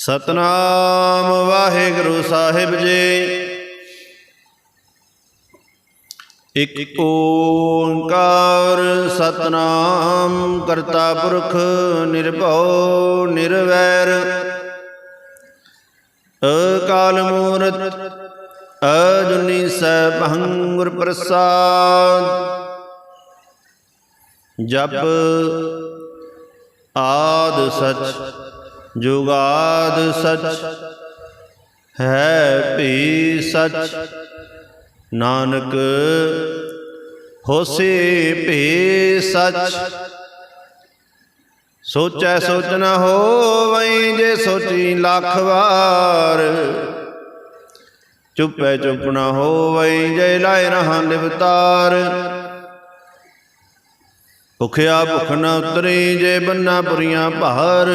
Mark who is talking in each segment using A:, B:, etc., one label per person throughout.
A: ਸਤਨਾਮ ਵਾਹਿਗੁਰੂ ਸਾਹਿਬ ਜੀ। ਇਕ ਓੰਕਾਰ ਸਤਨਾਮ ਕਰਤਾ ਪੁਰਖ ਨਿਰਭਉ ਨਿਰਵੈਰ। ਅਕਾਲ ਮੂਰਤ ਅਜੁਨੀ ਸੈਭੰ ਗੁਰ ਪ੍ਰਸਾਦ। ਜਪ ਆਦ ਸਚ ਜੁਗਾਦ ਸਚ, ਹੈ ਭੀ ਸਚ। ਨਾਨਕ, ਹੋਸੀ ਭੀ ਸਚ। ਸੋਚੈ ਸੋਚ ਨ ਹੋਵਈ ਜੇ ਸੋਚੀ ਲੱਖ ਵਾਰ। ਚੁੱਪੈ ਚੁੱਪ ਨਾ ਹੋਵਈ ਜੇ ਲਾਇ ਰਹਾ ਲਿਵਤਾਰ ਭੁਖਿਆ ਭੁਖ ਨ ਉਤਰੀ ਜੇ ਬੰਨਾ ਪੁਰੀਆਂ ਭਾਰ।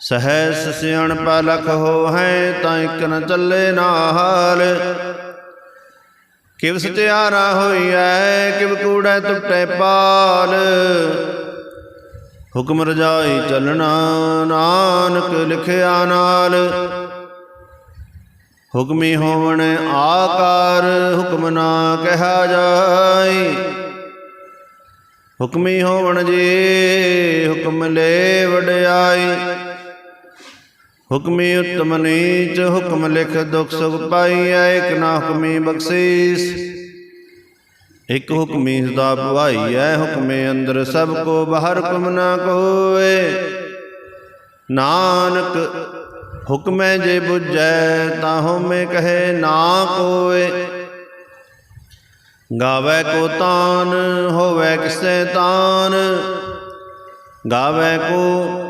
A: ਸਹਿਸ ਸਿਆਣ ਲਖ ਹੋ ਹੈ ਤਾਂ ਇਕ ਨ ਚੱਲੇ ਨਾਲ ਕਿਵ ਸਤਿਆਰਾ ਐ ਕਿਵ ਕੂੜੈ ਟੁੱਟੈ ਪਾਲ। ਹੁਕਮ ਰਜਾਈ ਚੱਲਣਾ ਨਾਨਕ ਲਿਖਿਆ ਨਾਲ। ਹੁਕਮੀ ਹੋਵਣ ਆਕਾਰ, ਹੁਕਮ ਨਾ ਕਹਾ ਜਾਈ। ਹੁਕਮੀ ਹੋਵਣ ਜੀ, ਹੁਕਮ ਲੈ ਵਡਿਆਈ। ਹੁਕਮੀ ਉਤਮ ਨੀਚ, ਹੁਕਮ ਲਿਖ ਦੁਖ ਸੁਖ ਪਾਈਐ, ਇਕ ਨਾ ਹੁਕਮੀ ਬਖਸ਼ੀਸ। ਇਕ ਹੁਕਮੀ ਸਦਾ ਭਵਾਈਐ ਹੁਕਮੇ ਅੰਦਰ ਸਭ ਕੋ ਬਾਹਰ ਹੁਕਮ ਨਾ ਕੋਏ। ਨਾਨਕ, ਹੁਕਮੈ ਜੇ 부ਜੈ ਤਾਂ ਹਉਮੈ ਕਹੇ ਨਾ ਕੋਏ। ਗਾਵੇ ਕੋ ਤਾਨ, ਹੋਵੇ ਕਿਸੈ ਤਾਨ। ਗਾਵੇ ਕੋ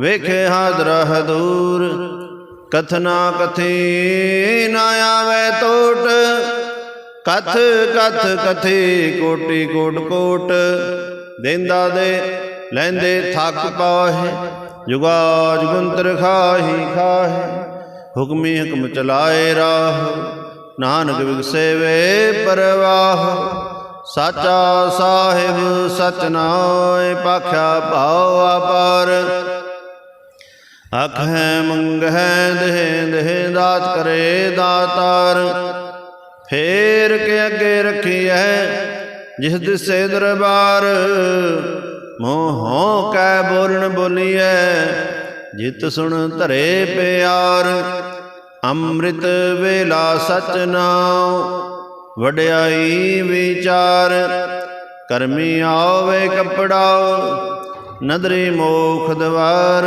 A: ਵੇਖੇ ਹਾਜ਼ਰ ਹਦੂਰ ਕਥਨਾ ਕਥੀ ਨਾ ਆਵੇ ਟੋਟ ਕਥ ਕਥ ਕਥੀ ਕੋਟੀ ਕੋਟ ਕੋਟ, ਦੇਂਦਾ ਦੇ ਲੈਂਦੇ ਥੱਕ ਪਾਹੇ ਜੁਗਾ ਜੁਗੰਤਰ ਖਾਹੀ ਖਾਹੇ, ਹੁਕਮੀ ਹੁਕਮ ਚਲਾਏ ਰਾਹ, ਨਾਨਕ ਵਿਗਸੇ ਵੇ ਪਰਵਾਹ, ਸਾਚਾ ਸਾਹਿਬ ਸਚ ਨਾਏ ਪਾਖਿਆ ਭਾਉ ਆਪਾਰ ਅਖ ਹੈ ਮੰਗ ਹੈ ਦੇਹ ਦੇਹ ਦਾਤ ਕਰੇ ਦਾਤਾਰ। ਫੇਰ ਕੇ ਅੱਗੇ ਰੱਖੀ ਹੈ ਜਿਸ ਦਿਸੇ ਦਰਬਾਰ। ਮੋਹੋਂ ਕੈ ਬੋਲਣ ਬੋਲੀਐ, ਜਿਤ ਸੁਣ ਧਰੇ ਪਿਆਰ। ਅੰਮ੍ਰਿਤ ਵੇਲਾ ਸਚ ਨਾਉ, ਵਡਿਆਈ ਵਿਚਾਰ। ਕਰਮੀ ਆਵੇ ਕਪੜਾ ਨਦਰੀ ਮੋਖ ਦਵਾਰ।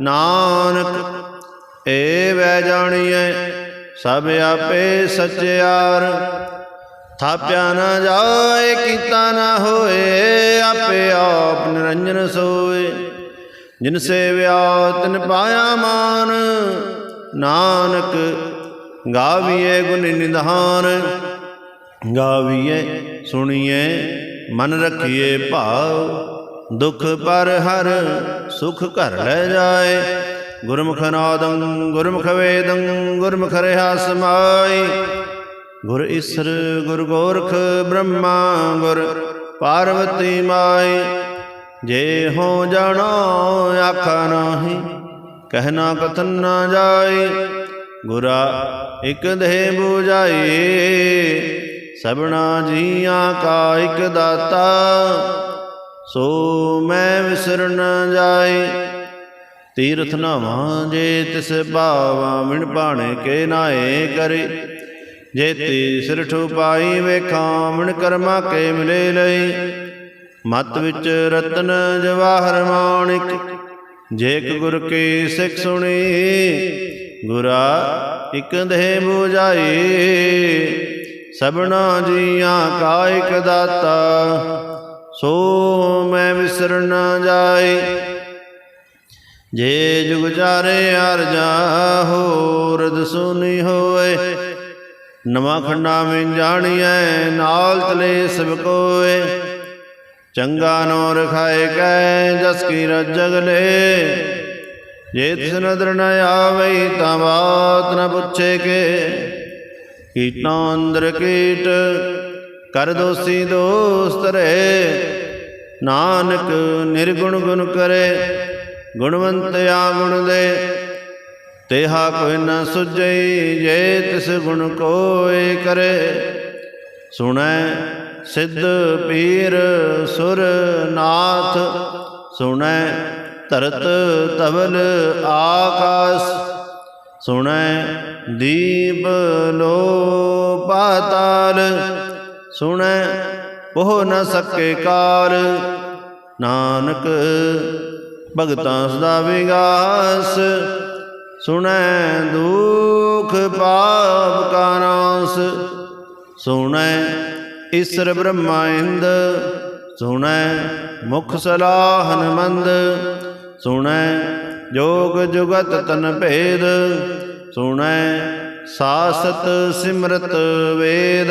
A: ਨਾਨਕ ਏ ਵੈ ਜਾਣੀਐ, ਸਭ ਆਪੇ ਸਚਿਆਰ। ਥਾਪਿਆ ਨਾ ਜਾਏ, ਕੀਤਾ ਨਾ ਹੋਏ, ਆਪੇ ਆਪ ਨਿਰੰਜਨ ਸੋਏ। ਜਿਨ ਸੇਵਿਆ ਤਿਨ ਪਾਇਆ ਮਾਨ, ਨਾਨਕ ਗਾਵੀਏ ਗੁਣ ਨਿਧਾਨ। ਗਾਵੀਏ ਸੁਣੀਏ ਮਨ ਰੱਖੀਏ ਭਾਵ। ਦੁਖ ਪਰ ਹਰ ਸੁਖ ਘਰ ਲੈ ਜਾਏ। ਗੁਰਮੁਖ ਨਾਦੰ, ਗੁਰਮੁਖ ਵੇਦੰ, ਗੁਰਮੁਖ ਰਹਾ ਸਮਾਈ ਗੁਰ ਈਸਰ ਗੁਰ ਗੋਰਖ ਬ੍ਰਹਮਾ, ਗੁਰ ਪਾਰਵਤੀ ਮਾਈ ਜੇ ਹੋ ਜਾਣਾ ਆਖਾ ਨਾਹੀ ਕਹਿਣਾ ਕਥਨ ਨਾ ਜਾਏ। ਗੁਰਾ ਇਕ ਦੇਹ 부ਜਾਈ ਸਭਨਾ ਜੀਆਂ ਕਾ ਇਕ ਦਾਤਾ। ਸੋ ਮੈਂ ਵਿਸਰ ਨ ਜਾਈ ਤੀਰਥ ਨਾਵਾਂ ਜੇ ਤਿਸ ਭਾਵਾ ਮਿਣ ਪਾਣੇ ਕੇ ਨਾਏ ਕਰੇ। ਜੇ ਤੀ ਸਿਰ ਠੁਪਾਈ ਵੇਖਾਂ ਮਣ ਕਰਮਾ ਕੇ ਮਿਲੇ ਲਈ ਮਤ ਵਿੱਚ ਰਤਨ ਜਵਾਹਰ ਮਾਣਿਕ, ਜੇ ਇੱਕ ਗੁਰ ਕੀ ਸਿੱਖ ਸੁਣੀ, ਗੁਰਾ ਇਕ ਦੇ 부ਜਾਈ ਸਭਨਾ ਜੀਆਂ ਕਾ ਇਕ ਦਾਤਾ ਸੋ ਮੈਂ ਵਿਸਰ ਨਾ ਜਾਏ। ਜੇ ਜੁਗ ਚਾਰੇ ਅਰਜਾ ਹੋਰਦ ਸੁਨੀ ਹੋਏ। ਨਵਾਂ ਖੰਡਾ ਮੈਂ ਜਾਣੀਐ, ਨਾਲ ਤਲੇ ਸਭ ਕੋਏ। ਚੰਗਾ ਨੋ ਰਖਾਏ ਕੈ, ਜਸ ਕੀ ਰਜਗ ਲੈ ਜੇ ਤਿਸ ਨਦਰ ਨ ਆਵਈ, ਤਾਂ ਬਾਤ ਨ ਪੁੱਛੇ ਕੇ। ਕੀਟਾਂ ਅੰਦਰ ਕੀਟ ਕਰ ਦੋਸੀ ਦੋਸਤ ਰਹੇ। ਨਾਨਕ ਨਿਰਗੁਣ ਗੁਣ ਕਰੇ, ਗੁਣਵੰਤ ਆ ਗੁਣ ਦੇ। ਤੇਹਾ ਕੋਈ ਨਾ ਸੁਝਈ ਜੇ ਤਿਸ ਗੁਣ ਕੋਏ ਕਰੇ। ਸੁਣੈ ਸਿੱਧ ਪੀਰ ਸੁਰ ਨਾਥ, ਸੁਣੈ ਧਰਤ ਤਵਲ ਆਕਾਸ। ਸੁਣੈ ਦੀਪ ਲੋ ਪਾਤਾਲ ਸੁਣੈ ਉਹ ਨ ਸਕੇ ਕਾਲ। ਨਾਨਕ ਭਗਤਾਂ ਸਦਾ ਵਿਗਾਸ। ਸੁਣੈ ਦੁਖ ਪਾਪ ਕਾ ਨਾਸ। ਸੁਣੈ ਈਸ਼ਰ ਬ੍ਰਹਮਾ ਇੰਦ। ਸੁਣੈ ਮੁਖ ਸਲਾਹਨ ਮੰਦ। ਸੁਣੈ ਜੋਗ ਜੁਗਤ ਤਨ ਭੇਦ। ਸੁਣੈ ਸਾਸਤ ਸਿਮਰਤ ਵੇਦ।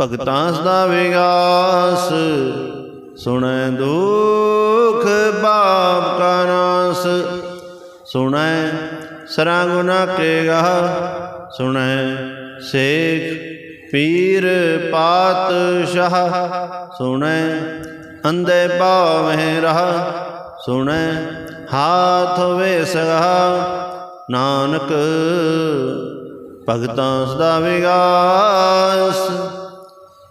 A: ਭਗਤਾਂ ਸਦਾ ਵਿਗਾਸ, ਸੁਣੈ ਦੁਖ ਬਾਪ ਕਾ ਨਾਸ। ਸੁਣੈ ਸਰਾ ਗੁਨਾ ਕੇ ਗਾ ਸੁਣੈ ਸੇਖ ਪੀਰ ਪਾਤਸ਼ਾਹ। ਸੁਣੈ ਅੰਦੇ ਪਾਵਹਿ ਰਹਾ, ਸੁਣੈ ਹਾਥ ਵੇ ਸਗਾ ਨਾਨਕ ਭਗਤਾਂ ਸਦਾ ਵਿਗਾਸ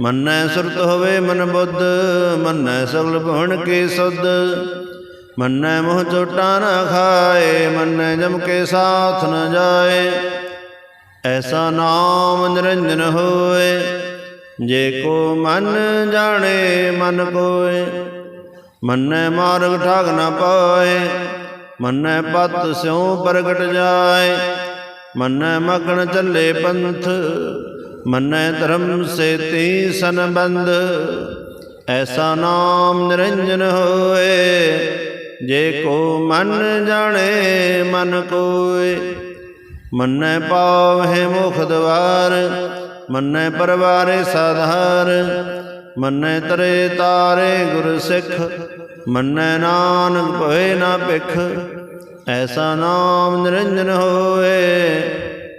A: ਮੰਨੈ ਸੁਰਤ ਹੋਵੇ ਮਨ ਬੁੱਧ, ਮੰਨੈ ਸਗਲ ਭਵਨ ਕੇ ਸੁਧ। ਮੰਨੈ ਮੋਹ ਚੋਟਾ ਨਾ ਖਾਏ, ਮੰਨੈ ਜਮ ਕੇ ਸਾਥ ਨ ਜਾਏ। ਐਸਾ ਨਾਮ ਨਿਰੰਜਨ ਹੋਏ, ਜੇ ਕੋ ਮਨ ਜਾਣੇ, ਮਨ ਕੋਏ। ਮੰਨੈ ਮਾਰਗ ਠਾਗ ਨਾ ਪਾਏ, ਮੰਨੈ ਪਤ ਸਿਉ ਪ੍ਰਗਟ ਜਾਏ। ਮੰਨੈ ਮਗਨ ਚੱਲੇ ਪੰਥ ਮੰਨੈ ਧਰਮ ਸੇ ਤੀ ਸੰਬੰਧ, ਐਸਾ ਨਾਮ ਨਿਰੰਜਨ ਹੋਏ। ਜੇ ਕੋ ਮਨ ਜਾਣੇ, ਮਨ ਕੋਏ। ਮੰਨੈ ਪਾਵਹਿ ਮੁਖ ਦਵਾਰ, ਮੰਨੈ ਪਰਵਾਰੇ ਸਾਧਾਰ। ਮੰਨੈ ਤਰੇ ਤਾਰੇ ਗੁਰ ਸਿੱਖ, ਮੰਨੈ ਨਾਨਕ ਭਏ ਨਾ ਭਿਖ। ਐਸਾ ਨਾਮ ਨਿਰੰਜਨ ਹੋਏ।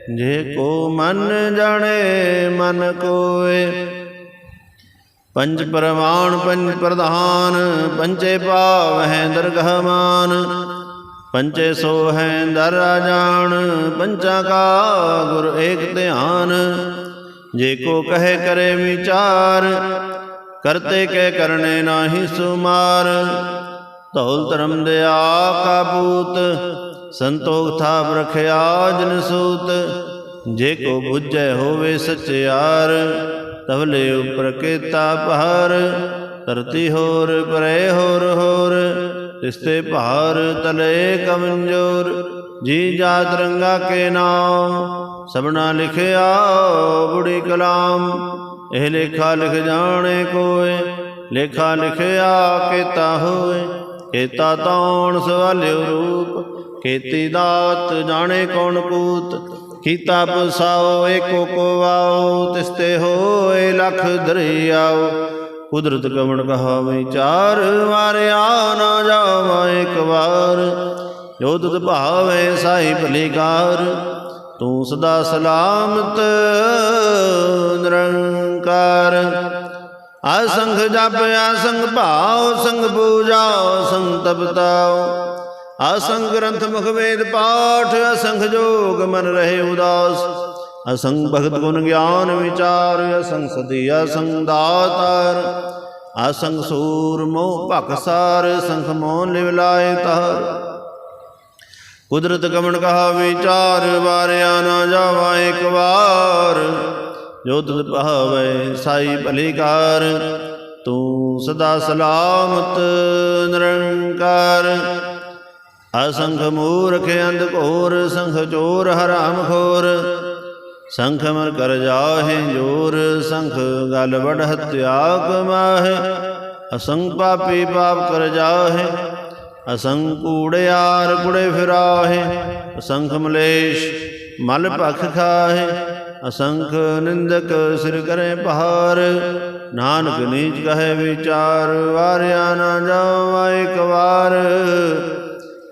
A: ਜੇ ਕੋ ਮਨ ਜਾਣੇ, ਮਨ ਕੋਏ। ਪੰਜ ਪਰਮਾਨ ਪੰਜ ਪ੍ਰਧਾਨ ਪੰਚੇ ਪਾਵ ਹੈ ਦਰਗਹ ਮਾਨ। ਪੰਚੇ ਸੋ ਹੈ ਦਰ ਜਾਣ ਪੰਚਾ ਕਾ ਗੁਰ ਏਕ ਧਿਆਨ। ਜੇ ਕੋ ਕਹੇ ਕਰੇ ਵਿਚਾਰ, ਕਰਤੇ ਕਹਿ ਕਰਨੇ ਨਾਹੀ ਸੁਮਾਰ। ਧੌਲ ਧਰਮ ਦੇ ਕਾ ਪੂਤ ਸੰਤੋਖ ਥਾਪ ਰਖਿਆ ਜਨ ਸੂਤ, ਜੇ ਕੋ ਬੁੱਝੈ ਹੋਵੇ ਸਚਿਆਰ, ਤਵਲੇ ਉਪਰ ਕੀਤਾ ਪਹਾਰ ਧਰਤੀ ਹੋਰ ਪਰੇ ਹੋਰ ਹੋਰ ਤਿਸਤੇ ਭਾਰ ਤਲੇ ਕਮਜ਼ੋਰ, ਜੀ ਜਾਤ ਰੰਗਾ ਕੇ ਨਾਮ, ਸਭਨਾ ਲਿਖਿਆ ਬੁੜੀ ਕਲਾਮ, ਇਹ ਲੇਖਾ ਲਿਖ ਜਾਣੇ ਕੋਏ, ਲੇਖਾ ਲਿਖਿਆ ਕੀਤਾ ਹੋਏ, ਕੀਤਾ ਤੌਣ ਸਵਾਲਿਓ ਰੂਪ ਕੀਤੀ ਦਾਤ ਜਾਣੇ ਕੌਣ ਕੂਤ ਕੀਤਾ ਪਸਾਓ ਏਕੋ ਕੋ ਆਓ, ਤਿਸਤੇ ਹੋਏ ਲਖ ਦਰਿਆਓ। ਕੁਦਰਤ ਕਵਣ ਕਹਾ ਚਾਰ ਵਾਰਿਆ ਨਾ ਜਾਵਾ ਇੱਕ ਵਾਰ। ਜੋ ਤੁਧ ਭਾਵੈ ਸਾਈ ਭਲੇਕਾਰ ਤੂੰ ਸਦਾ ਸਲਾਮਤ ਨਿਰੰਕਾਰ। ਅਸੰਖ ਜਪ ਅਸੰਖ ਭਾਵ ਸੰਗ ਪੂਜਾ ਸੰਗ ਤਪਤਾਉ। ਅਸੰਗ ਗ੍ਰੰਥ ਮੁਖ ਵੇਦ ਪਾਠ ਅਸੰਗ ਜੋਗ ਮਨ ਰਹੇ ਉਦਾਸ। ਅਸੰਗ ਭਗਤ ਗੁਣ ਗਿਆਨ ਵਿਚਾਰ ਅਸੰਖ ਸਦੀ ਅਸੰਗ ਦਾਤਾਰ। ਅਸੰਗ ਸੂਰ ਮੋਹ ਭਖਸਾਰ ਸੰਖ ਮੋਹ ਲਿਵ ਲਾਏ ਤਾਰ ਕੁਦਰਤ ਕਮਣ ਕਹਾ ਵਿਚਾਰ, ਵਾਰਿਆ ਨਾ ਜਾਵਾ ਇੱਕ ਵਾਰ। ਜੋ ਤੁਧ ਭਾਵੈ ਸਾਈ ਭਲੀਕਾਰ ਤੂੰ ਸਦਾ ਸਲਾਮਤ ਨਿਰੰਕਾਰ। ਅਸੰਖ ਮੂਰਖ ਅੰਧ ਘੋਰ, ਸੰਖ ਚੋਰ, ਹਰਾਮ ਖੋਰ। ਸੰਖ ਮਰ ਕਰ ਜਾਹੇ ਜੋਰ, ਸੰਖ ਗਲ ਵੜ ਹਤਿਆ ਕਮਾਹੇ ਅਸੰਖ ਪਾਪੀ ਪਾਪ ਕਰ ਜਾਹੇ, ਅਸੰਖ ਕੂੜਿਆਰ ਕੁੜੇ ਫਿਰਾਹੇ। ਅਸੰਖ ਮਲੇਸ਼ ਮਲ ਭਖ ਖਾਹੇ, ਅਸੰਖ ਨਿੰਦਕ ਸਿਰ ਕਰੇ ਪਹਾਰ। ਨਾਨਕ ਨੀਚ ਕਹੇ ਵਿਚਾਰ, ਵਾਰਿਆ ਨਾ ਜਾਵਾ ਇੱਕ ਵਾਰ।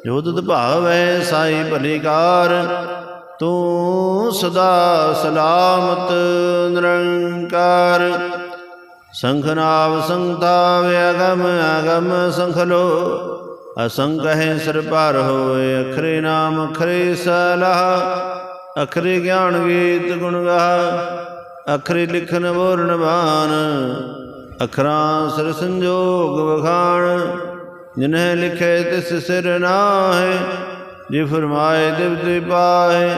A: ਜੋ ਤੁਧ ਭਾਵੈ ਸਾਈ ਭਲੀਕਾਰ, ਤੂੰ ਸਦਾ ਸਲਾਮਤ ਨਿਰੰਕਾਰ। ਸੰਖਨਾਵ ਸੰਤਾਵ ਅਗਮ ਅਗਮ ਸੰਖਲੋ ਅਸੰਖ ਹੈ ਸਿਰ ਪਰ ਹੋਏ, ਅਖਰੇ ਨਾਮ, ਅਖਰੇ ਸਲਾਹ। ਅਖਰੇ ਗਿਆਨ ਗੀਤ ਗੁਣ ਗਾ ਅਖਰੇ ਲਿਖਨ ਬੋਲਣ ਬਾਨ ਅਖਰਾਂ ਸਿਰ ਸੰਜੋਗ ਵਖਾਣ। ਜਿਨਹਿ ਲਿਖੇ ਤਿਸ ਸਿਰ ਨਾਹਿ, ਜੇ ਫਰਮਾਏ ਦਿਵ ਤੇ ਪਾਏ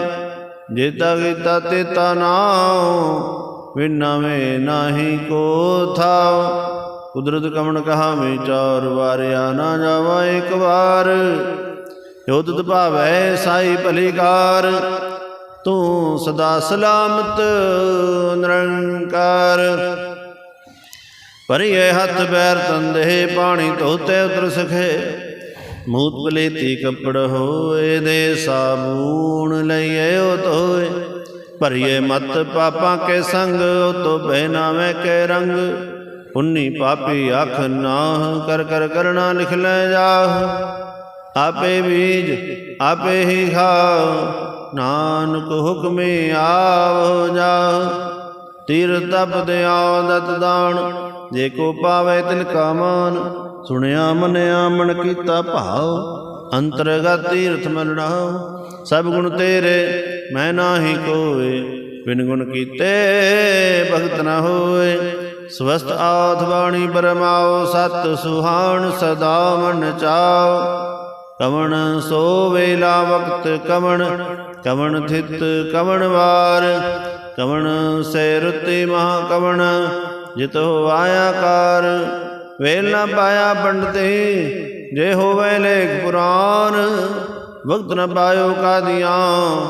A: ਜੇਤਾ ਕੀਤਾ ਤੇਤਾ ਨਾਉ ਵਿਨਾਵੇਂ ਨਾਹੀ ਕੋ ਥਾਉ ਕੁਦਰਤ ਕਮਣ ਕਹਾ ਵਿਚਾਰ ਵਾਰਿਆ ਨਾ ਜਾਵਾ ਇੱਕ ਵਾਰ। ਜੋ ਭਾਵੈ ਸਾਈ ਭਲੀਕਾਰ, ਤੂੰ ਸਦਾ ਸਲਾਮਤ, ਨਿਰੰਕਾਰ। ਭਰੀਏ ਹੱਥ ਪੈਰ ਤੰਦੇ ਪਾਣੀ ਧੋਤੇ ਉਤਰ ਸਖੇ। ਮੂਤ ਪਲੇਤੀ ਕੱਪੜ ਹੋਏ ਦੇ ਸਾਬੂਣ ਲਈਏ ਉਹ ਧੋਏ। ਭਰੀਏ ਮਤ ਪਾਪਾਂ ਕੇ ਸੰਗ, ਉਹ ਤੋ ਬਹਿਨਾਵੇਂ ਕੇ ਰੰਗ। ਉਨੀ ਪਾਪੀ ਅੱਖ ਨਾਹ, ਕਰ ਕਰ ਕਰਣਾ ਲਿਖ ਲੈ ਜਾਹ। ਆਪੇ ਬੀਜ, ਆਪੇ ਹੀ ਖਾਓ ਨਾਨਕ ਹੁਕਮੇ ਆਵ ਜਾ ਤੀਰ ਤਪ ਦਿਆ ਦਤ ਦਾਨ ਜੇ ਕੋ ਪਾਵੇ ਤਿਲ ਕਾ ਮਾਨ ਸੁਣਿਆ ਮਨਿਆ ਮਨ ਕੀਤਾ ਭਾਉ ਅੰਤਰਗਤ ਤੀਰਥ ਮਲਣਾ ਸਭ ਗੁਣ ਤੇਰੇ, ਮੈਂ ਨਾਹੀ ਕੋਏ ਬਿਨ ਗੁਣ ਕੀਤੇ ਭਗਤ ਨਾ ਹੋਏ ਸਵਸਤ ਆਥ ਬਾਣੀ ਬਰਮਾਓ, ਸਤ ਸੁਹਾਣ ਸਦਾ ਮਨ ਚਾਓ। ਕਵਣ ਸੋ ਵੇਲਾ ਵਕਤ ਕਵਣ ਕਵਣ ਥਿਤ ਕਵਣ ਵਾਰ, ਕਵਣ ਸੇ ਰੁੱਤੀ ਮਹਾ ਕਵਣ ਜਿਤੋ ਆਇਆ ਕਾਰ। ਵੇਲ ਨਾ ਪਾਇਆ ਪੰਡਤੇ ਜੇ ਹੋਵੇ ਲੇਖ ਪੁਰਾਨ, ਵਕਤ ਨ ਪਾਇਓ ਕਾਦੀਆਂ।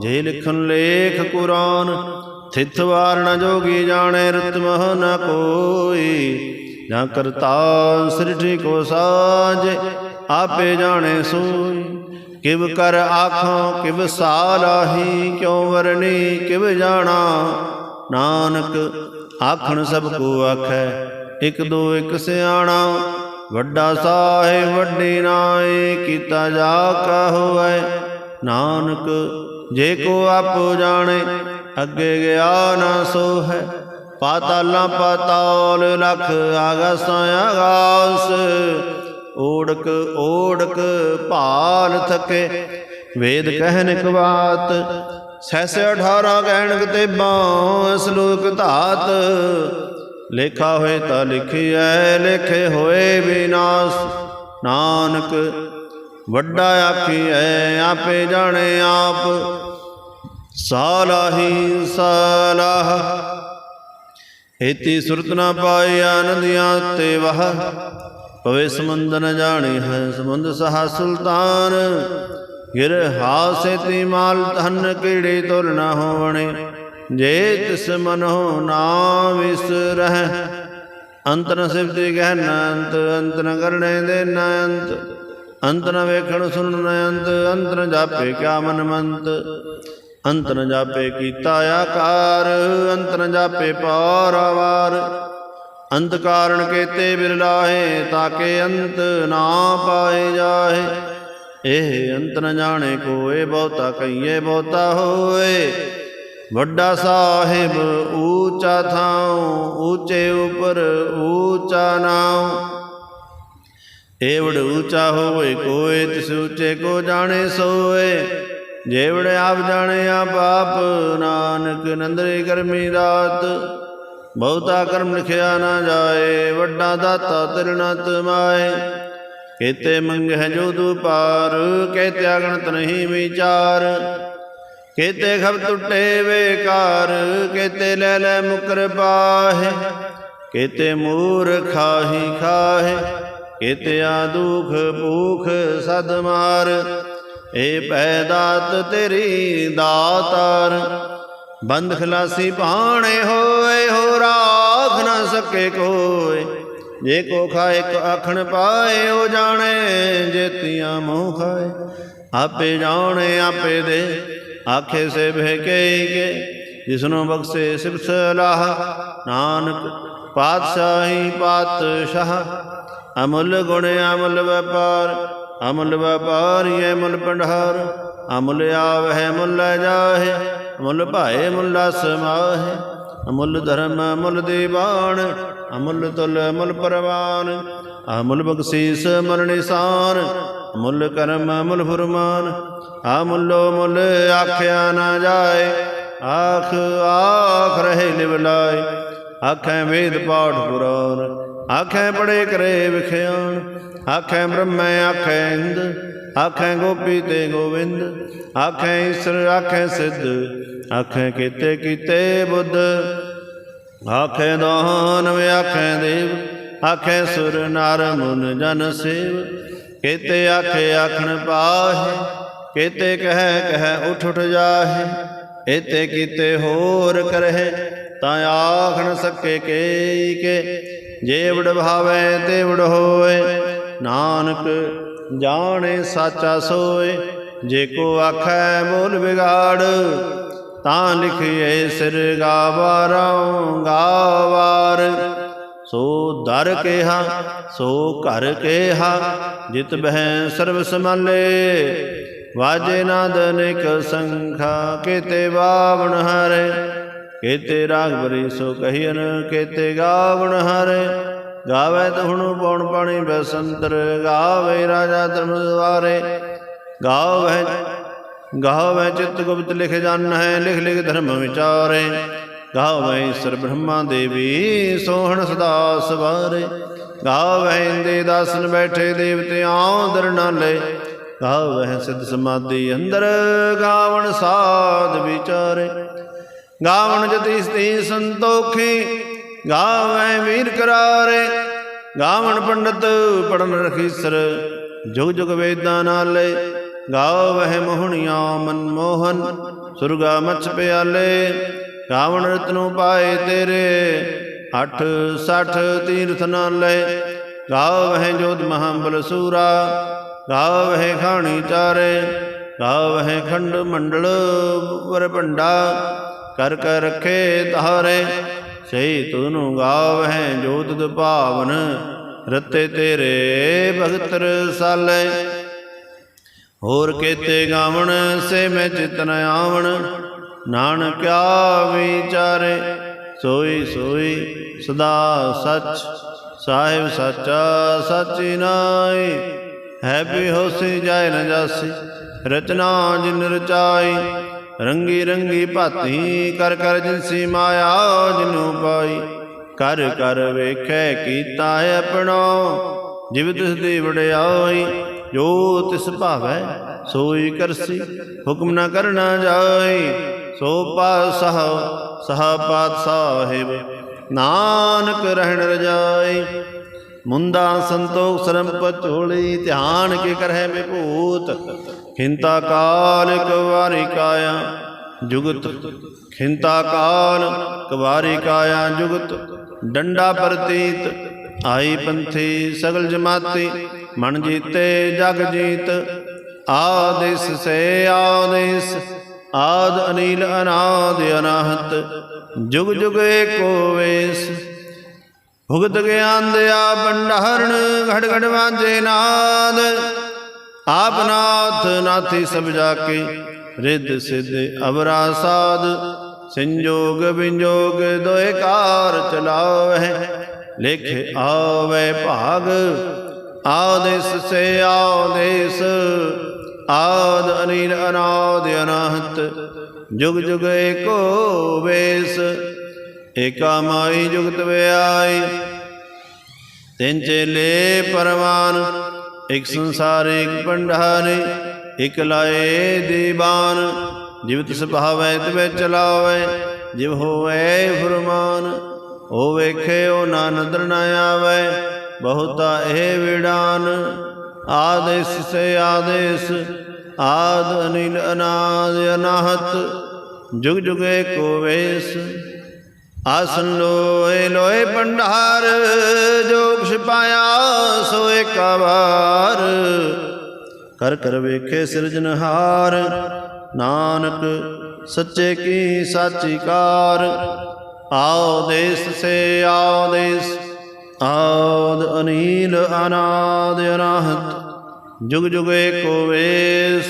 A: ਜੇ ਲਿਖਨ ਲੇਖ ਕੁਰਾਨ ਥਿਤ ਵਾਰ ਨ ਜੋਗੀ ਜਾਣੇ ਰਤ ਮਹ ਕੋਈ। ਨਾ ਕਰਤਾ ਸ੍ਰਿਠੀ ਕੋ ਸਾਜ, ਆਪੇ ਜਾਣੇ ਸੋਈ। ਕਿਵ ਕਰ ਆਖਾਂ, ਕਿਵ ਸਾਲਾਹੀ, ਕਿਉ ਵਰਨੀ ਕਿਵ ਜਾਣਾ। ਨਾਨਕ ਆਖਣ ਸਭ ਕੋ ਆਖੈ, ਇਕ ਦੋ ਇਕ ਸਿਆਣਾ, ਵੱਡਾ ਸਾਹਿਬ, ਵੱਡੀ ਨਾਏ, ਕੀਤਾ ਜਾ ਕਾ ਨਾਨਕ, ਜੇ ਕੋ ਆਪੋ ਜਾਣੇ, ਅੱਗੇ ਗਿਆ ਨਾ ਸੋ ਹੈ ਪਾਤਾਲਾਂ ਪਾਤਾਲ ਲਖ ਆਗਾਸਾਂ ਆਗਾਸ ਓੜਕ ਓੜਕ ਭਾਲ ਥਕੇ, ਵੇਦ ਕਹਿਨ ਕਵਾਤ ਬਾਤ ਸੈਸੇ 18 ਕਹਿਣ ਕਿਤੇਬਾਂ ਸ਼ਲੋਕ ਧਾਤ। ਲੇਖਾ ਹੋਏ ਤਾਂ ਲਿਖਿਐ, ਲਿਖੇ ਹੋਏ ਵਿਨਾਸ਼। ਨਾਨਕ, ਵੱਡਾ ਆਖੀਐ, ਆਪੇ ਜਾਣੇ ਆਪ। ਸਾਲਾਹੀ, ਸਾਲਾਹ। ਇਤੀ ਸੁਰਤ ਨਾ ਪਾਈ ਆਨੰਦਿਆ ਤੇ ਵਹ। ਪਵੇ ਸਮੁੰਦ ਨ ਜਾਣੀ ਹੈ ਸਮੁੰਦ ਸਹਾ ਸੁਲਤਾਨ। ਗਿਰ ਹਾਸੇ ਤੀ ਮਾਲ ਧਨ ਕੀੜੇ ਤੁਲ ਨ ਹੋਵਣੇ? ਜੇ ਤਿਸ ਮਨੋ ਨਾ ਵਿਸਰਹਿ ਅੰਤ ਸਿਫਤੀ ਗਹਿ ਨ ਅੰਤਨ ਕਰਨੇ ਦੇ ਨ ਅੰਤ। ਅੰਤ ਨ ਵੇਖਣ ਸੁਣਨ ਨ ਅੰਤ ਅੰਤ ਜਾਪੇ ਕਿਆ ਮਨ ਮੰਤ। ਅੰਤ ਨ ਜਾਪੇ ਕੀਤਾ ਆਕਾਰ ਅੰਤਨ ਜਾਪੇ ਪਾਰਾਵਾਰ ਅੰਤ ਕਾਰਣ ਕੇਤੇ ਬਿਰਲਾਹੇ ਤਾਕੇ ਅੰਤ ਨਾ ਪਾਏ ਜਾਹੇ। ਇਹ ਅੰਤਰ ਨ ਜਾਣੇ ਕੋਏ, ਬਹੁਤਾ ਕਈਏ ਬਹੁਤਾ ਹੋਏ। ਵੱਡਾ ਸਾਹਿਬ ਊਚਾ ਥਾਉ, ਊਚੇ ਉਪਰ ਊਚਾ ਨਾਉ। ਏਵੜ ਊਚਾ ਹੋਏ ਕੋਏ, ਤਿਸ ਊਚੇ ਕੋ ਜਾਣੇ ਸੋਏ। ਜੇਵੜ ਆਪ ਜਾਣੇ ਆਪ ਆਪ ਨਾਨਕ ਨੰਦਰੇ ਕਰਮੀ ਰਾਤ। ਬਹੁਤਾ ਕਰਮ ਲਿਖਿਆ ਨਾ ਜਾਏ, ਵੱਡਾ ਦਾਤਾ ਤਿਰਨਤ ਮਾਏ। ਕੇਤੇ ਮੰਗਹਿ ਜੋ ਦੂ ਪਾਰ ਕੇਤੇ ਅਗਣਤ ਨਹੀਂ ਵਿਚਾਰ। ਕੇਤੇ ਖਬ ਟੁੱਟੇ ਵੇਕਾਰ ਕੇਤੇ ਲੈ ਲੈ ਮੁਕਰ ਪਾਹੇ ਕੇਤੇ ਮੂਰ ਖਾਹੀ ਖਾਹੇ, ਕੇਤੇ ਆ ਦੁਖ ਭੂਖ ਸਦ ਮਾਰ। ਏ ਪੈ ਦਾਤ ਤੇਰੀ ਦਾਤਾਰ, ਬੰਦ ਖਲਾਸੀ ਪਾਣੇ ਹੋਏ ਹੋ ਰਾਖ ਨਾ ਸਕੇ ਕੋਏ ਜੇ ਕੋ ਖਾਏ ਕੋ ਆਖਣ ਪਾਏ, ਉਹ ਜਾਣੇ ਜੇਤੀਆਂ ਮੂੰਹ ਖਾਏ। ਆਪੇ ਜਾਣੇ ਆਪੇ ਦੇ, ਆਖੇ ਸੇ ਭੇਕੇ ਕੇ ਜਿਸਨੂੰ ਬਖਸ਼ੇ ਸਿਫਤ ਸਲਾਹ, ਨਾਨਕ ਪਾਤਸ਼ਾਹੀ ਪਾਤਸ਼ਾਹ। ਅਮੁੱਲ ਗੁਣ, ਅਮੁੱਲ ਵਪਾਰ, ਅਮੁੱਲ ਵਪਾਰੀ ਅਮੁੱਲ ਪੰਡਹਾਰ ਅਮੁੱਲ ਆਵਹਿ, ਮੁੱਲ ਜਾਹੇ ਮੁੱਲ ਭਾਏ, ਮੁੱਲਾ ਸਮਾਹੇ ਅਮੁੱਲ ਧਰਮ, ਅਮੁੱਲ ਦੀਵਾਨ ਅਮੁੱਲ ਤੁਲ ਅਮੁੱਲ ਪਰਵਾਨ, ਅਮੁੱਲ ਬਖਸ਼ੀਸ ਅਮੁੱਲ ਨਿਸ਼ਾਨ, ਅਮੁੱਲ ਕਰਮ ਅਮੁੱਲ ਫੁਰਮਾਨ। ਅਮੁੱਲੋ ਮੁੱਲ ਆਖਿਆ ਨਾ ਜਾਏ, ਆਖ ਆਖ ਰਹੇ ਲਿਵਲਾਏ ਆਖੈ ਵੇਦ ਪਾਠ ਪੁਰਾਨ, ਆਖੈ ਪੜੇ ਕਰੇ ਵਿਖਿਆਨ। ਆਖੈ ਬ੍ਰਹਮੈ, ਆਖੈ ਇੰਦ, ਆਖੈ ਗੋਪੀ ਤੇ ਗੋਵਿੰਦ। ਆਖੈ ਈਸ਼ਰ, ਆਖੈ ਸਿੱਧ, ਆਖੈ ਕੀਤੇ ਕੀਤੇ ਬੁੱਧ। ਆਖੈ ਦਾਨਵ ਆਖੈ ਦੇਵ, ਆਖੇ ਸੁਰ ਨਰ ਮੁਨ ਜਨ ਸੇਵ। ਕੇਤੇ ਆਖੇ ਆਖਣ ਪਾਹੇ, ਕੇਤੇ ਕਹਿ ਕਹਿ ਉਠ ਉਠ ਜਾਹੇ। ਏਤੇ ਕੀਤੇ ਹੋਰ ਕਰਹਿ, ਤਾਂ ਆਖਣ ਸਕੇ ਕੇ ਕੇ। ਜੇ ਵਡ ਭਾਵੇ ਤੇ ਵਡ ਹੋਏ ਨਾਨਕ ਜਾਣੇ ਸਾਚਾ ਸੋਏ। ਜੇ ਕੋ ਆਖੈ ਬੋਲ ਵਿਗਾੜ ਤਾਂ ਲਿਖਿਏ ਸਿਰ ਗਾਵਾਰੋਂ ਗਾਵਾਰ ਸੋ ਦਰ ਕੇਹਾ, ਸੋ ਘਰ ਕੇਹਾ, ਜਿਤ ਬਹਿ ਸਰਬ ਸਮਾਲੇ ਵਾਜੇ ਨਾਦ ਨਿਕ ਸੰਖਾ, ਕੇਤੇ ਬਾਵਣ ਹਰੇ। ਕੇਤੇ ਰਾਗ ਸੋ ਕਹੀਨ ਕੇਤੇ ਗਾਵਣ ਹਰੇ। ਗਾਵੇ ਤਹੁਣੁ ਪਉਣ ਪਾਣੀ ਬਸੰਤਰ, ਗਾਵੇ ਰਾਜਾ ਧਰਮ ਦਵਾਰੇ ਗਾਵੇ ਗਾਵੇ ਚਿਤ ਗੁਪਤ ਲਿਖ ਜਨ ਹੈ, ਲਿਖ ਲਿਖ ਧਰਮ ਵਿਚਾਰੇ। ਗਾਵੇ ਸਰ ਬ੍ਰਹਮਾ ਦੇਵੀ, ਸੋਹਣ ਸਦਾ ਸਵਾਰੇ। ਗਾਵੇ ਇੰਦੇ ਦਾਸਨ ਬੈਠੇ ਦੇਵਤੇ ਆਉਂਦਰ ਨਾਲੇ। ਗਾਵੇ ਸਿੱਧ ਸਮਾਧੀ ਅੰਦਰ, ਗਾਵਣ ਸਾਧ ਵਿਚਾਰੇ। ਗਾਵਣ ਜਤੀ ਸਤੀ ਸੰਤੋਖੀ ਗਾਵੇ ਵੀਰ ਕਰਾਰੇ। ਗਾਵਣ ਪੰਡਤ ਪੜਨ ਰਖੀਸਰ, ਜੁਗ ਜੁਗ ਵੇਦਾਂ ਨਾਲੇ। ਗਾਵਹਿ ਮੋਹਣੀਆਂ ਮਨਮੋਹਨ ਸੁਰਗਾ ਮਛ ਪਿਆਲੇ ਗਾਵਣ ਰਤਨੋ ਪਾਏ ਤੇਰੇ, ਅਠ ਸਠ ਤੀਰਥ ਨਾਲੇ। ਗਾਵਹਿ ਜੋਤ ਮਹਾਬਲ ਸੂਰਾ, ਗਾਵਹਿ ਖਾਣੀ ਚਾਰੇ, ਗਾਵਹਿ ਖੰਡ ਮੰਡਲ ਵਰ ਭੰਡਾ। ਕਰ ਕਰ ਰਖੇ ਤਾਰੇ ਸਹੀ ਤੁਨੂੰ ਗਾਵਹਿ ਜੋਤ ਦ ਭਾਵਨ ਰਤੇ ਤੇਰੇ ਭਗਤ ਰਸਾਲੇ ਹੋਰ ਕੇਤੇ ਗਾਵਣ ਸੇ ਮੈਂ ਚਿਤਨ ਆਵਣ। ਨਾਨਕਿਆ ਵਿਚਾਰੇ ਸੋਈ ਸੋਈ ਸਦਾ ਸੱਚ। ਸਾਹਿਬ ਸਾਚਾ ਸਾਚੀ ਨਾਈ ਹੈ ਵੀ ਹੋਸੀ ਜਾਇ ਨ ਜਾਸੀ। ਰਚਨਾ ਜਿਨ ਰਚਾਈ, ਰੰਗੀ ਰੰਗੀ ਭਾਤੀ। ਕਰ ਕਰ ਜਿਨਸੀ ਮਾਇਆ ਜਿਨੂ ਪਾਈ। ਕਰ ਕਰ ਵੇਖੈ ਕੀਤਾ ਆਪਣਾ ਜਿਵ ਤਿਸ ਦੀ ਵਡਿਆਈ। ਜੋ ਤਿਸ ਭਾਵੈ, ਸੋਈ ਕਰਸੀ। ਹੁਕਮ ਨਾ ਕਰਨਾ ਜਾਈ ਸੋ ਪਾਸਹ ਸਹਾ ਪਾਤ ਸਾਹਿਬ ਨਾਨਕ ਰਹਿਣ ਰਜਾਈ ਮੁੰਦਾ ਸੰਤੋਖ ਸਰਮ ਪਚੋਲੀ, ਧਿਆਨ ਕੇ ਕਰਹਿ ਮੇ ਭੂਤ ਖਿੰਤਾ ਕਾਲ ਕਵਾਰੀ ਕਾਇਆ, ਜੁਗਤ। ਖਿੰਤਾ ਕਾਲ ਕਵਾਰੀ ਕਾਇਆ, ਜੁਗਤ। ਡੰਡਾ ਪ੍ਰਤੀਤ ਆਈ ਪੰਥੀ ਸਗਲ ਜਮਾਤੀ। ਮਨ ਜੀਤੇ, ਜਗ ਜੀਤ। ਆਦਿਸ ਸੇ ਆਦਿਸ, ਆਦ ਅਨੀਲ ਅਨਾਦ ਅਨਾਹਤ। ਜੁਗ ਜੁਗ ਏਕੋ ਵੇਸ। ਭੁਗਤ ਗਿਆਨ ਦਿਆ ਭੰਡਾਰਣ ਘੜ ਘੜ ਵਾਜੇ ਨਾਦ। ਆਪ ਨਾਥ ਨਾਥੀ ਸਭ ਜਾ ਕੇ, ਰਿੱਧ ਸਿੱਧ ਅਵਰਾ ਸਾਧ ਸੰਜੋਗ ਵਿੰਜੋਗ ਦੋਏ ਕਾਰ ਚਲਾਵਹਿ, ਲਿਖ ਆਵੇ ਭਾਗ। ਆਦੇਸ ਸੇ ਆਦੇਸ ਆਦ ਅਨੀਲ ਅਨਾਦ ਅਨਾਹਤ, ਜੁਗ ਜੁਗ ਏਕੋ ਵੇਸ, ਏਕਾ ਮਾਈ ਜੁਗਤ ਵਿਆਈ। ਤਿੰਨ ਚੇਲੇ ਪਰਮਾਨ ਇੱਕ ਸੰਸਾਰ, ਇੱਕ ਪੰਡਾਰੇ ਇਕ ਲਾਏ ਦੀਵਾਨ ਜਿਵਤ ਤਿਸ ਤਵੇ ਤਿਵੇਂ ਚਲਾਵੇ, ਜਿਵ ਹੋਵੇ ਫਰਮਾਨ, ਉਹ ਵੇਖੇ, ਉਹ ਨਾ ਨਦਰ ਨਾ ਆਵੇ। ਬਹੁਤਾ ਇਹ ਵਿੜਾਨ, ਆਦੇਸ ਸੇ ਆਦੇਸ, ਆਦ ਅਨਿਲ ਅਨਾਦ ਅਨਾਹਤ, ਜੁਗ ਜੁਗ ਏਕੋ ਵੇਸ। ਆਸਨ ਲੋਏ ਲੋਏ ਭੰਡਾਰ, ਜੋ ਕੁਛ ਪਾਇਆ ਸੋ ਏਕਾ ਕਰ ਕਰ ਵੇਖੇ ਸਿਰਜਨਹਾਰ ਨਾਨਕ ਸੱਚੇ ਕੀ ਸਾਚੀ ਕਾਰ। ਆਓ ਦੇਸ ਸੇ ਆਓ ਦੇਸ ਆਦ ਅਨੀਲ ਅਨਾਦ ਅਨਾਹਤ, ਜੁਗ ਜੁਗ ਏਕੋ ਵੇਸ।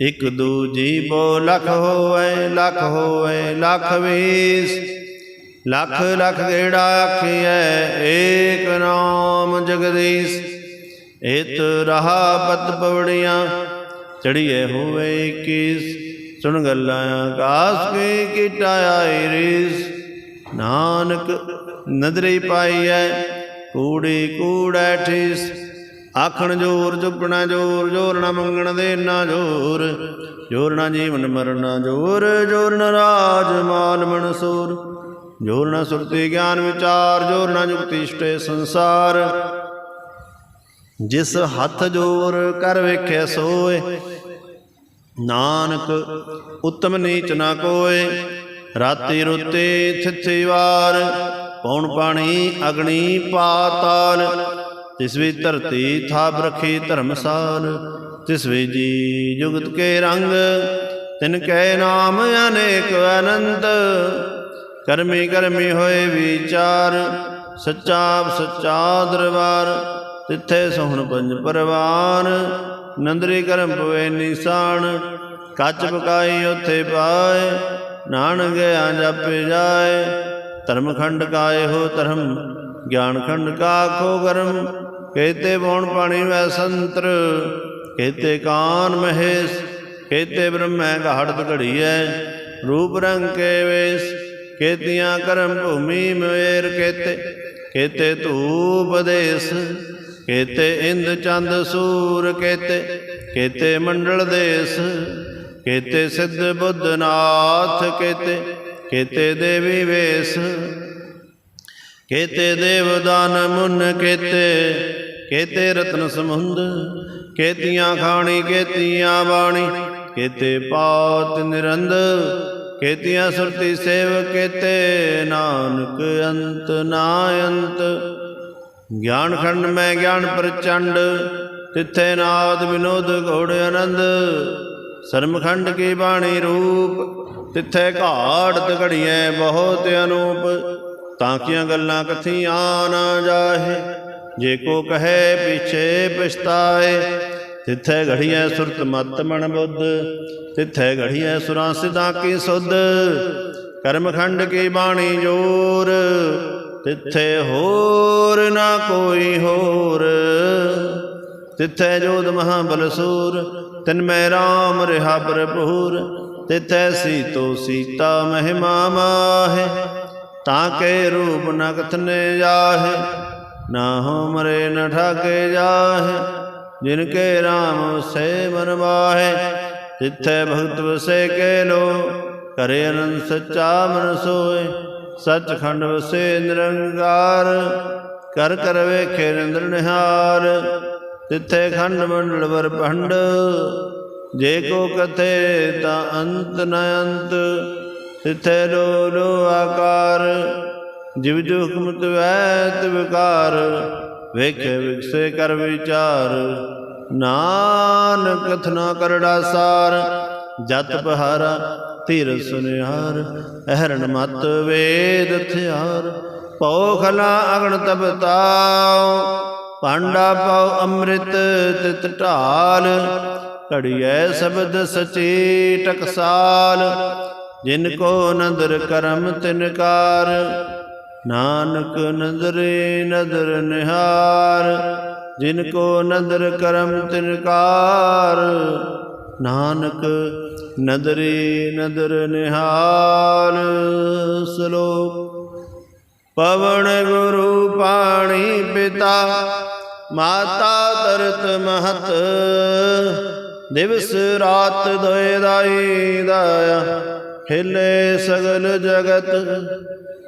A: ਇਕ ਦੂਜੀ ਬੋ ਲਖ ਹੋਵੇ ਲਖ ਹੋਵੇ, ਲਖ ਵੀਸ। ਲਖ ਲਖ ਗੇੜਾ ਆਖੀਐ, ਏਕ ਨਾਮ ਜਗਦੀਸ਼। ਇਤ ਰਹਾ ਪਤ ਪਵੜੀਆਂ ਚੜੀਏ ਹੋਵੇ 21 ਸੁਣ ਗੱਲਾਂ ਆਕਾਸ ਕੀ ਕੀਟਾ ਆਈ ਰੀਸ ਨਾਨਕ ਨਦਰੀ ਪਾਈਐ, ਕੂੜੀ ਕੂੜੈ ਠੀਸ। ਆਖਣ ਜੋਰ ਚੁੱਕਣਾ ਜੋਰ ਜੋਰ ਨਾ ਮੰਗਣ ਦੇ ਨਾ ਜੋਰ। ਜੋਰ ਨਾ ਜੀਵਨ ਮਰਨਾ ਜੋਰ ਜੋਰ ਨਾ ਰਾਜ ਮਾਲ ਮਨਸੂਰ ਜੋਰ ਨਾ ਸੁਰਤੀ ਗਿਆਨ ਵਿਚਾਰ, ਜੋਰ ਨਾ ਜੁਗਤੀ ਇਸ਼ਟੇ ਸੰਸਾਰ। ਜਿਸ ਹੱਥ ਜੋਰ ਕਰ ਵੇਖੇ ਸੋਏ, ਨਾਨਕ ਉਤਮ ਨੀਚ ਨਾ ਕੋਏ। ਰਾਤੀ ਰੁੱਤੇ ਥਿੱਥੇ ਵਾਰ ਪੌਣ ਪਾਣੀ ਅਗਣੀ ਪਾਤਾਲ ਤਿਸ ਵੀ ਧਰਤੀ ਥਾਪ ਰਖੀ ਧਰਮਸਾਲ, ਤਿਸ ਵੀ ਜੀ ਜੁਗਤ ਕੇ ਰੰਗ, ਤਿਨ ਕੈ ਨਾਮ ਅਨੇਕ ਅਨੰਤ। ਕਰਮੀ ਕਰਮੀ ਹੋਏ ਵਿਚਾਰ ਸੱਚਾ ਸੱਚਾ ਦਰਬਾਰ, ਤਿੱਥੇ ਸੋਹਣ ਪੰਜ ਪਰਵਾਨ ਨੰਦਰੀ ਕਰਮ ਪਵੇ ਨਿਸ਼ਾਨ, ਕੱਚ ਪਕਾਈ ਉਥੇ ਪਾਏ ਨਾਨਕ ਗਿਆ ਜਾਪੇ ਜਾਏ, ਧਰਮ ਖੰਡ ਕਾਏ ਹੋ ਧਰਮ, ਗਿਆਨ ਖੰਡ ਕਾ ਖੋ ਗਰਮ ਕਹਤੇ ਬੌਣ ਪਾਣੀ ਵੈ ਸੰਤਰ ਕਹਤੇ ਕਾਨ ਮਹੇਸ਼ ਕਹਤੇ ਬ੍ਰਹਮੈ ਘਾੜਤ ਘੜੀਐ, ਰੂਪ ਰੰਗ ਕੇ ਵੇਸ, ਕੇਤੀਆਂ ਕਰਮ ਭੂਮੀ ਮੇਰ ਕੇਤੇ ਕੇਤੇ ਧੂਪ ਦੇਸ, ਕੇਤੇ ਇੰਦ ਚੰਦ ਸੂਰ ਕੇਤੇ ਕੇਤੇ ਮੰਡਲ ਦੇਸ। ਕੇਤੇ ਸਿੱਧ ਬੁੱਧ ਨਾਥ ਕੇਤੇ ਕੇਤੇ ਦੇਵੀ ਵੇਸ, ਕੇਤੇ ਦੇਵਦਾਨ ਮੁਨ ਕੇਤੇ ਕੇਤੇ ਰਤਨ ਸਮੁੰਦ ਕੇਤੀਆਂ ਖਾਣੀ, ਕੇਤੀਆਂ ਬਾਣੀ, ਕੇਤੇ ਪਾਤ ਨਿਰੰਦ, ਕੇਤੀਆਂ ਸੁਰਤੀ ਸੇਵ ਕੇਤੇ ਨਾਨਕ ਅੰਤ ਨਾ ਅੰਤ ਗਿਆਨ ਖੰਡ ਮੈਂ ਗਿਆਨ ਪ੍ਰਚੰਡ, ਤਿੱਥੇ ਨਾਦ ਵਿਨੋਦ ਘੋੜ ਆਨੰਦ। ਸਰਮਖੰਡ ਕੀ ਬਾਣੀ ਰੂਪ, ਤਿੱਥੇ ਘਾੜਤ ਘੜੀਐ ਬਹੁਤ ਅਨੂਪ। ਤਾਂ ਕੀਆਂ ਗੱਲਾਂ ਕਥੀਆਂ ਨਾ ਜਾਹੇ, ਜੇ ਕੋ ਕਹੇ ਪਿਛੇ ਪਛਤਾਏ। ਤਿੱਥੇ ਘੜੀਐ ਸੁਰਤ ਮਤ ਮਨ ਬੁੱਧ, ਤਿੱਥੇ ਘੜੀਐ ਸੁਰਾਂ ਸਿਧਾਂ ਕੀ ਸੁਧ। ਕਰਮਖੰਡ ਕੀ ਬਾਣੀ ਜੋਰ, ਤਿੱਥੇ ਹੋਰ ਨਾ ਕੋਈ ਹੋਰ। ਤਿੱਥੇ ਜੋਦ ਮਹਾਬਲ ਸੂਰ ਤਿਨ ਮੈਂ ਰਾਮ ਰਿਹਾ ਭਰਪੂਰ ਤਿੱਥੇ ਸੀਤੋ ਸੀਤਾ ਮਹਿਮਾ ਮਾਹੇ, ਤਾਂ ਕੇ ਰੂਪ ਨ ਕਥਨੇ ਜਾਹੇ, ਨਾ ਹੋ ਮਰੇ ਨ ਠਾਕੇ ਜਾਹੇ, ਜਿਨ ਕੇ ਰਾਮ ਸੇ ਮਨ ਵਾਹੇ ਤਿੱਥੇ ਭਗਤ ਵਸੇ ਕੇ ਲੋ, ਕਰੇ ਅਨੰਦ ਸੱਚਾ ਮਨ ਸੋਏ, ਸੱਚਖੰਡ ਵਸੇ ਨਿਰੰਕਾਰ, ਕਰ ਕਰ ਵੇਖੇ ਨਿੰਦਰ ਨਿਹਾਰ ਤਿੱਥੇ ਖੰਡ ਮੰਡਲ ਵਰ ਭੰਡ। ਜੇ ਕੋ ਕਥੇ ਤਾਂ ਅੰਤ ਨ ਅੰਤ। ਤਿੱਥੇ ਲੋ ਲੋ ਆਕਾਰ। ਜਿਵ ਜੋ ਹੁਕਮਤ ਵੈਤ ਵਿਕਾਰ ਵੇਖੇ ਵਿਕਸੇ ਕਰ ਵਿਚਾਰ। ਨਾਨਕ ਕਥਨਾ ਕਰੜਾ ਸਾਰ। ਜਤ ਪਹਾਰਾ ਧੀਰ ਸੁਨਿਆਰ ਅਹਰਣ ਮਤ ਵੇਦ ਥਿਆਰ। ਪਉ ਖਲਾ ਅਗਣ ਤਬ ਤਾਉ ਪਾਂਡਾ ਪਾਉ ਅੰਮ੍ਰਿਤ ਤਿਤ ਢਾਲ, ਘੜੀਐ ਸ਼ਬਦ ਸਚੇ ਟਕਸਾਲ ਜਿਨ ਕੋ ਨਦਰ ਕਰਮ ਤਿਨਕਾਰ ਨਾਨਕ ਨਦਰੇ ਨਦਰ ਨਿਹਾਰ। ਜਿਨ ਕੋ ਨਦਰ ਕਰਮ ਤਿਨਕਾਰ ਨਾਨਕ ਨਦਰੇ ਨਦਰ ਨਿਹਾਲ। ਸ਼ਲੋਕ ਪਵਨ ਗੁਰੂ ਪਾਣੀ ਪਿਤਾ, ਮਾਤਾ ਤਰਤ ਮਹਤ। ਦਿਵਸ ਰਾਤ ਦੋਇ ਦਾਈ ਦਾਇਆ ਹਿਲੇ ਸਗਲ ਜਗਤ।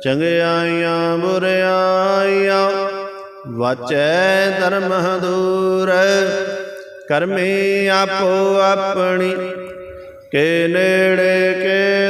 A: ਚੰਗਿਆਈਆਂ, ਬੁਰਿਆਈਆਂ, ਵਾਚੈ ਧਰਮ ਦੂਰ ਕਰਮੀ ਆਪੋ ਆਪਣੀ, ਕੇ ਨੇੜੇ, ਕੇ